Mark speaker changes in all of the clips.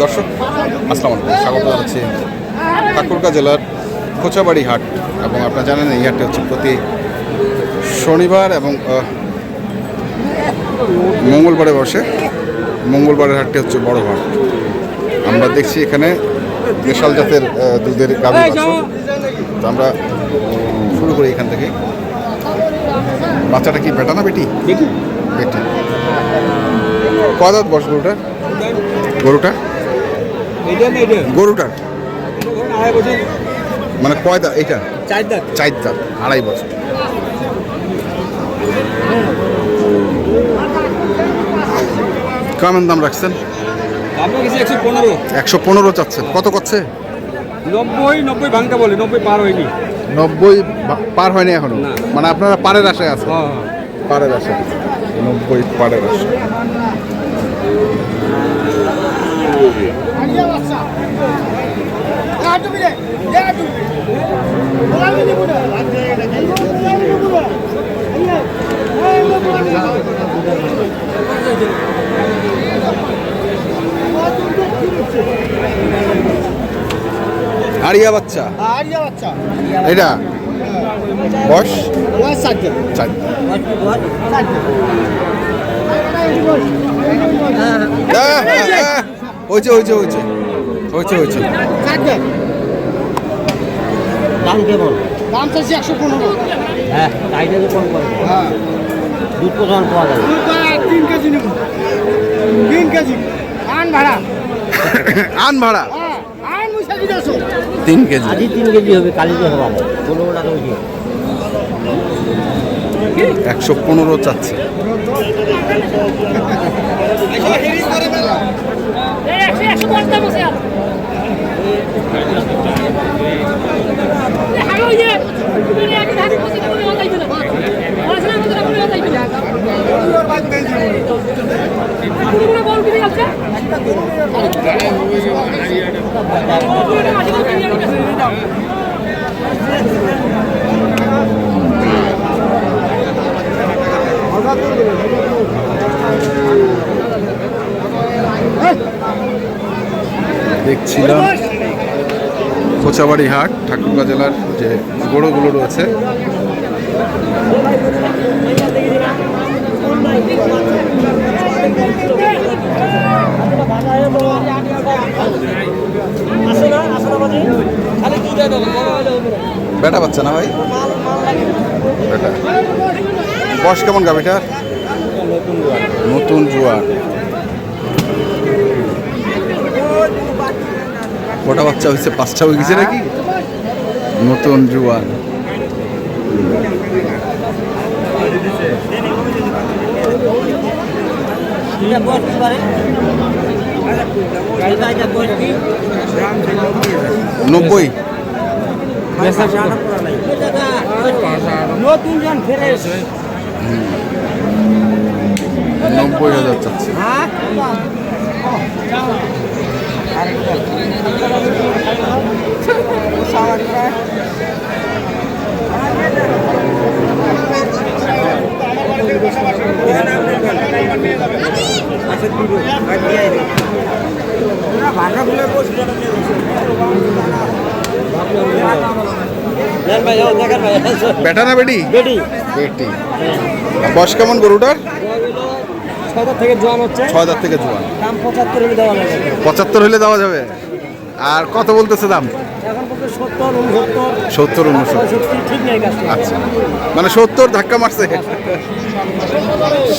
Speaker 1: দর্শক, আসসালামু আলাইকুম। স্বাগত জানাচ্ছি ঠাকুরগাঁ জেলার খোঁচাবাড়ি হাট এবং আপনারা জানেন এই হাটটি হচ্ছে প্রতি শনিবার এবং মঙ্গলবারে বসে। মঙ্গলবারের হাটটি হচ্ছে বড় হাট। আমরা দেখছি এখানে দেশাল জাতের দুধের গাভী আমরা শুরু করি এখান থেকে বাচ্চাটা কি বেটা না বেটি? বেটি। বেটি। কয় দাঁত বস গরুটা? গরুটা গরুটার? মানে কয় দাঁত? এইটা? চার দাঁত। আড়াই বছর। কেমন দাম রাখছেন?
Speaker 2: একশো পনেরো
Speaker 1: চাচ্ছেন। কত করছে?
Speaker 2: নব্বই নব্বই ভাঙতে বলে নব্বই পার হয়নি।
Speaker 1: নব্বই পার হয়নি
Speaker 2: এখনও।
Speaker 1: মানে আপনারা পারের আশায় আছে
Speaker 2: হ্যাঁ।
Speaker 1: পারের আশায়। নব্বই পারের আশায়। আরিয়া বাচ্চা। এটা? বয়স? চার হ্যাঁ, হ্যাঁ, হ্যাঁ। হয়েছে হয়েছে হয়েছে। হয়েছে হয়েছে।
Speaker 3: দাম কেমন?
Speaker 4: দাম চাইছি একশো পনেরো।
Speaker 3: হ্যাঁ টাইটে তো কম করে।
Speaker 4: হ্যাঁ।
Speaker 3: দুধ কোথাও পাওয়া যাবে?
Speaker 4: তিন কেজি নেব। তিন কেজি। আন ভাড়া।
Speaker 1: আন ভাড়া
Speaker 4: হ্যাঁ আন মুসা দিতে আসো
Speaker 1: তিন কেজি।
Speaker 3: আজই তিন কেজি হবে কালিতে হবে পনেরো টাকা বেশি
Speaker 1: একশো পনেরো চাচ্ছে। দেখছিলাম কোচাবাড়ি হাট ঠাকুরগাঁ জেলার যে গরুগুলো রয়েছে। বেটা বাচ্চা না ভাই? বেটা। বয়স কেমন গাভিটার নতুন জুয়ার কটা বাচ্চা হয়েছে, পাঁচটা হয়ে গেছে নাকি? নতুন
Speaker 3: কি
Speaker 1: নব্বই। নব্বই হাজার চাচ্ছে
Speaker 3: ভাই দেখেন ভাই
Speaker 1: বেটা না বেটি?
Speaker 3: বেটি।
Speaker 1: বেটি। বয়স কেমন গরুটার?
Speaker 3: থেকে জোয়ান হচ্ছে।
Speaker 1: ছয় হাজার থেকে জুয়ান।
Speaker 3: দাম পঁচাত্তর হলে দেওয়া যাবে।
Speaker 1: পঁচাত্তর হলে দেওয়া যাবে? আর কত বলতেছে দাম?
Speaker 3: সত্তর
Speaker 1: আচ্ছা। মানে সত্তর ধাক্কা মারছে।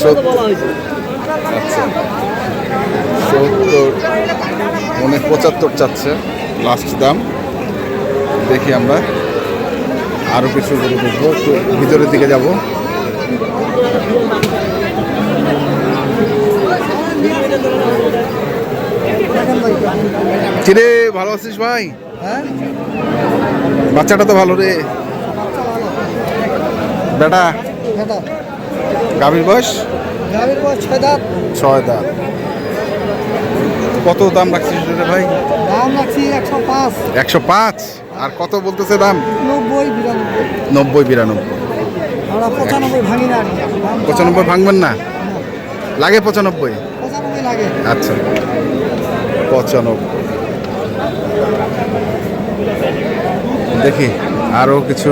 Speaker 1: সত্তর। আচ্ছা। উনি পঁচাত্তর চাচ্ছে লাস্ট দাম। দেখি আমরা। আরও কিছু গরু দেখব। একটু ভিতরের দিকে যাব। কিরে ভালো আছিস ভাই?
Speaker 4: হ্যাঁ?
Speaker 1: বাচ্চাটা তো ভালো রে। বেটা গাভীর বয়স
Speaker 4: ছয় দাঁত।
Speaker 1: ছয় দাঁত। কত দাম রাখছিস রে ভাই?
Speaker 4: দাম রাখছি একশো পাঁচ।
Speaker 1: একশো পাঁচ? আর কত বলতেছে দাম?
Speaker 4: নব্বই বিরানব্বই।
Speaker 1: নব্বই বিরানব্বই।
Speaker 3: আমরা পঁচানব্বই ভাঙি না
Speaker 1: পঁচানব্বই ভাঙবেন না। লাগে পঁচানব্বই?
Speaker 3: পঁচানব্বই লাগে।
Speaker 1: আচ্ছা। পঁচানব্বই। দেখি আরও কিছু।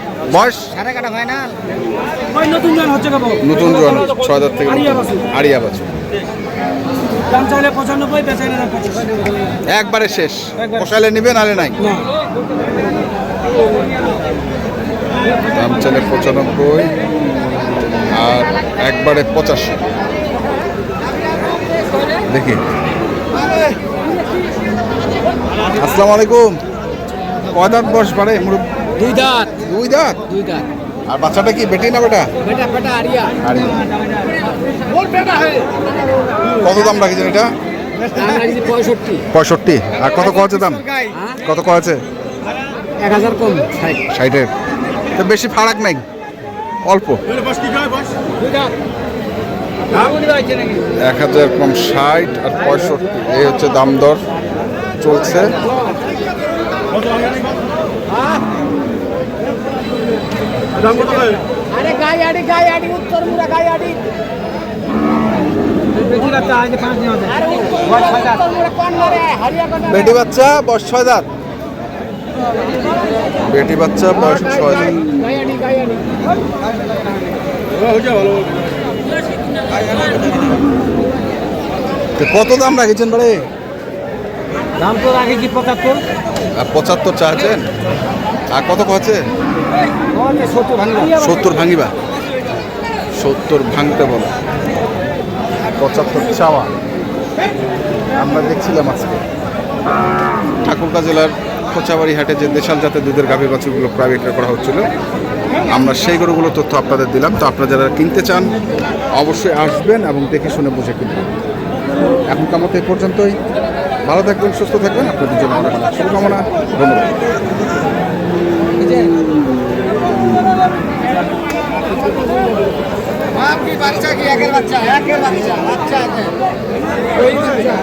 Speaker 1: বয়স
Speaker 3: সাড়ে কাটা ফাইনাল
Speaker 4: নতুন জন হচ্ছে
Speaker 1: নতুন জোয়ান ছয় হাজার থেকে
Speaker 4: আরিয়া বাছুর। দাম চাইলে পঁচানব্বই বেচাইলে
Speaker 1: একবারে শেষ।
Speaker 4: একবারে।
Speaker 1: পোষাইলে নিবে নালে নাই।
Speaker 4: না।
Speaker 1: দাম চলে পঁচানব্বই আর একবারে পঁচাশি। দেখি। আসসালামু আলাইকুম। কয় দাঁত বয়স বাড়ে?
Speaker 3: দুই দাঁত।
Speaker 1: দুই দাঁত?
Speaker 3: দুই দাঁত।
Speaker 1: আর বাচ্চাটা কি বেটি না বেটা?
Speaker 3: বেটা বেটা আরিয়া।
Speaker 1: আরিয়া। কত দাম রাখেছেন এটা?
Speaker 3: পঁয়ষট্টি।
Speaker 1: পঁয়ষট্টি। আর কত কয়েছে দাম? কত কয়েছে
Speaker 3: এক হাজার কম
Speaker 1: ষাটের। তো বেশি ফারাক নাই? অল্প। এক হাজার কম ষাট আর পঁয়ষট্টি। এই হচ্ছে দাম দর। চলছে।
Speaker 3: আরে আড়ি গাই আড়ি উত্তর আড়ি। মারে
Speaker 1: বেটি বাচ্চা বয়স ছয় দাঁত। বেটি বাচ্চা বয়স ছয় দাঁত। কত দাম রাখেছেন বাড়ে
Speaker 3: দাম তো রাখেছি পঁচাত্তর।
Speaker 1: আর পঁচাত্তর চাচ্ছেন আর কত কছে
Speaker 3: সত্তর ভাঙা
Speaker 1: সত্তর ভাঙিবা। সত্তর ভাঙতে বলো। পঁচাত্তর চাওয়া। আমরা দেখছিলাম আজকে। ঠাকুরগাঁ জেলার খোঁচাবাড়ি হাটে যে দেশাল জাতের দুধের গাভী বাছুরগুলো প্রাইভেট করা হচ্ছিল আমরা সেই গরুগুলো তথ্য আপনাদের দিলাম। তো আপনারা যারা কিনতে চান অবশ্যই আসবেন এবং দেখে শুনে বুঝে কিনবেন। এখন কামত এই পর্যন্তই। ভালো থাকবেন সুস্থ থাকবেন। আপনাদের জন্য শুভকামনা। ধন্যবাদ।
Speaker 3: কি বাচ্চা কি? একের বাচ্চা? একের বাচ্চা বাচ্চা আছে ওই বাচ্চা।